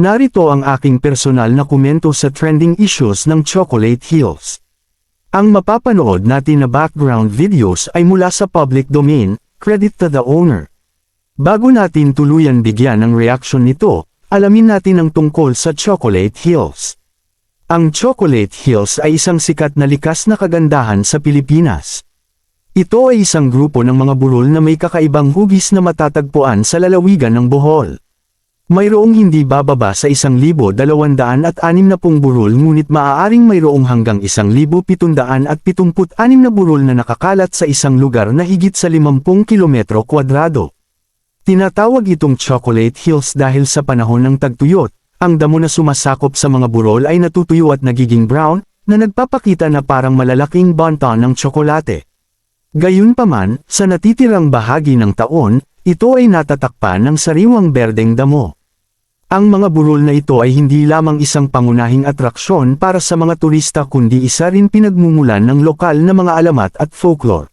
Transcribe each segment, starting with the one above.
Narito ang aking personal na komento sa trending issues ng Chocolate Hills. Ang mapapanood natin na background videos ay mula sa public domain, credit to the owner. Bago natin tuluyan bigyan ng reaction nito, alamin natin ang tungkol sa Chocolate Hills. Ang Chocolate Hills ay isang sikat na likas na kagandahan sa Pilipinas. Ito ay isang grupo ng mga burol na may kakaibang hugis na matatagpuan sa lalawigan ng Bohol. Mayroong hindi bababa sa 1,260 burol ngunit maaaring mayroong hanggang 1,776 na burol na nakakalat sa isang lugar na higit sa 50 kilometro kwadrado. Tinatawag itong Chocolate Hills dahil sa panahon ng tagtuyot, ang damo na sumasakop sa mga burol ay natutuyo at nagiging brown, na nagpapakita na parang malalaking bonton ng tsokolate. Gayunpaman, sa natitirang bahagi ng taon, ito ay natatakpan ng sariwang berdeng damo. Ang mga burol na ito ay hindi lamang isang pangunahing atraksyon para sa mga turista kundi isa rin pinagmumulan ng lokal na mga alamat at folklore.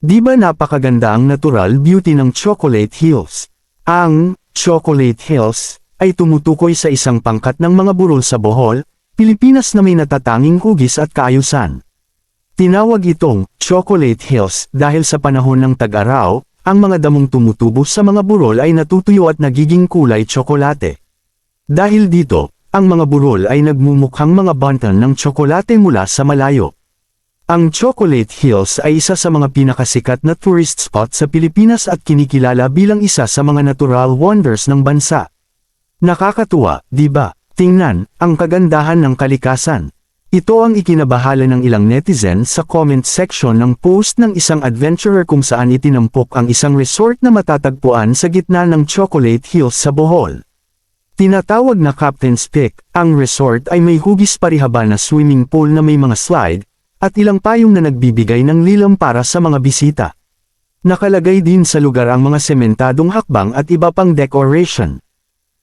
Di ba napakaganda ang natural beauty ng Chocolate Hills? Ang Chocolate Hills ay tumutukoy sa isang pangkat ng mga burol sa Bohol, Pilipinas na may natatanging hugis at kaayusan. Tinawag itong Chocolate Hills dahil sa panahon ng tag-araw, ang mga damong tumutubo sa mga burol ay natutuyo at nagiging kulay tsokolate. Dahil dito, ang mga burol ay nagmumukhang mga bantan ng tsokolate mula sa malayo. Ang Chocolate Hills ay isa sa mga pinakasikat na tourist spot sa Pilipinas at kinikilala bilang isa sa mga natural wonders ng bansa. Nakakatuwa, di ba? Tingnan, ang kagandahan ng kalikasan. Ito ang ikinabahala ng ilang netizen sa comment section ng post ng isang adventurer kung saan itinampok ang isang resort na matatagpuan sa gitna ng Chocolate Hills sa Bohol. Tinatawag na Captain's Peak, ang resort ay may hugis parihaba na swimming pool na may mga slide, at ilang payong na nagbibigay ng lilam para sa mga bisita. Nakalagay din sa lugar ang mga sementadong hakbang at iba pang decoration.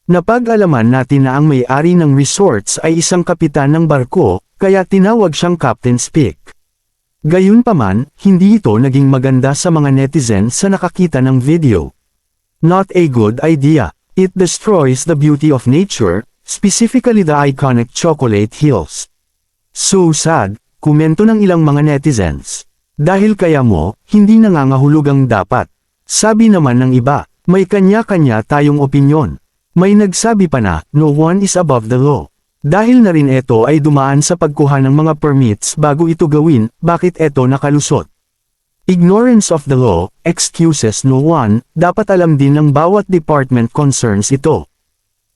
Napag-alaman natin na ang may-ari ng resorts ay isang kapitan ng barko, kaya tinawag siyang Captain's Peak. Gayunpaman, hindi ito naging maganda sa mga netizen sa nakakita ng video. Not a good idea. It destroys the beauty of nature, specifically the iconic Chocolate Hills. So sad, komento ng ilang mga netizens. Dahil kaya mo, hindi nangangahulugang dapat. Sabi naman ng iba, may kanya-kanya tayong opinyon. May nagsabi pa na, no one is above the law. Dahil na rin ito ay dumaan sa pagkuha ng mga permits bago ito gawin, bakit ito nakalusot? Ignorance of the law, excuses no one, dapat alam din ng bawat department concerns ito.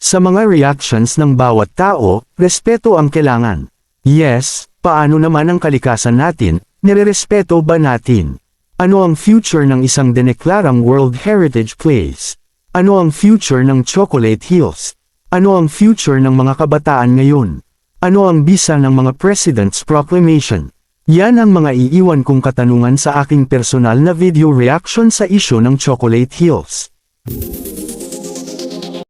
Sa mga reactions ng bawat tao, respeto ang kailangan. Yes, paano naman ang kalikasan natin, nirerespeto ba natin? Ano ang future ng isang deneklarang World Heritage Place? Ano ang future ng Chocolate Hills? Ano ang future ng mga kabataan ngayon? Ano ang bisa ng mga President's Proclamation? Yan ang mga iiwan kong katanungan sa aking personal na video reaction sa isyo ng Chocolate Hills.